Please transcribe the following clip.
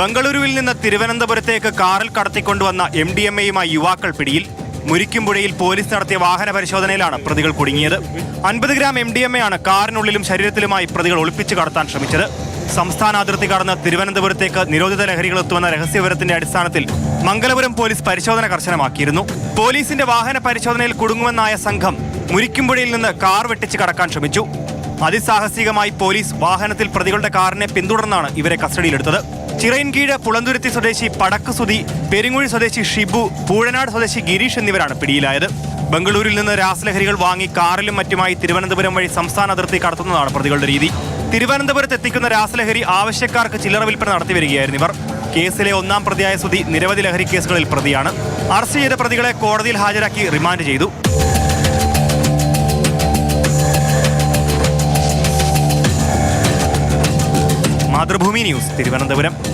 ബംഗളൂരുവിൽ നിന്ന് തിരുവനന്തപുരത്തേക്ക് കാറിൽ കടത്തിക്കൊണ്ടുവന്ന എം ഡി എം എയുമായി യുവാക്കൾ പിടിയിൽ. മുരിക്കുംപുഴയിൽ പോലീസ് നടത്തിയ വാഹന പരിശോധനയിലാണ് പ്രതികൾ കുടുങ്ങിയത്. അൻപത് gram M D M A ആണ് കാറിനുള്ളിലും ശരീരത്തിലുമായി പ്രതികൾ ഒളിപ്പിച്ച് കടത്താൻ ശ്രമിച്ചത്. സംസ്ഥാന അതിർത്തി കടന്ന് തിരുവനന്തപുരത്തേക്ക് നിരോധിത ലഹരികൾ എത്തുമെന്ന രഹസ്യവിവരത്തിന്റെ അടിസ്ഥാനത്തിൽ മംഗലപുരം പോലീസ് പരിശോധന കർശനമാക്കിയിരുന്നു. പോലീസിന്റെ വാഹന പരിശോധനയിൽ കുടുങ്ങുമെന്നായ സംഘം മുരിക്കുംപുഴയിൽ നിന്ന് കാർ വെട്ടിച്ച് കടക്കാൻ ശ്രമിച്ചു. അതിസാഹസികമായി പോലീസ് വാഹനത്തിൽ പ്രതികളുടെ കാറിനെ പിന്തുടർന്നാണ് ഇവരെ കസ്റ്റഡിയിലെടുത്തത്. ചിറയൻകീഴ് പുളന്തുരുത്തി സ്വദേശി പടക്ക് സുതി പെരിങ്ങുഴി സ്വദേശി ഷിബു പൂഴനാട് സ്വദേശി ഗിരീഷ് എന്നിവരാണ് പിടിയിലായത്. ബംഗളൂരിൽ നിന്ന് രാസലഹരികൾ വാങ്ങി കാറിലും മറ്റുമായി തിരുവനന്തപുരം വഴി സംസ്ഥാന അതിർത്തി കടത്തുന്നതാണ് പ്രതികളുടെ രീതി. തിരുവനന്തപുരത്ത് എത്തിക്കുന്ന രാസലഹരി ആവശ്യക്കാർക്ക് ചില്ലറ വിൽപ്പന നടത്തി വരികയായിരുന്നു ഇവർ. കേസിലെ ഒന്നാം പ്രതിയായ സുതി നിരവധി ലഹരി കേസുകളിൽ പ്രതിയാണ്. അറസ്റ്റ് ചെയ്ത പ്രതികളെ കോടതിയിൽ ഹാജരാക്കി റിമാൻഡ് ചെയ്തു. മാതൃഭൂമി ന്യൂസ് തിരുവനന്തപുരം.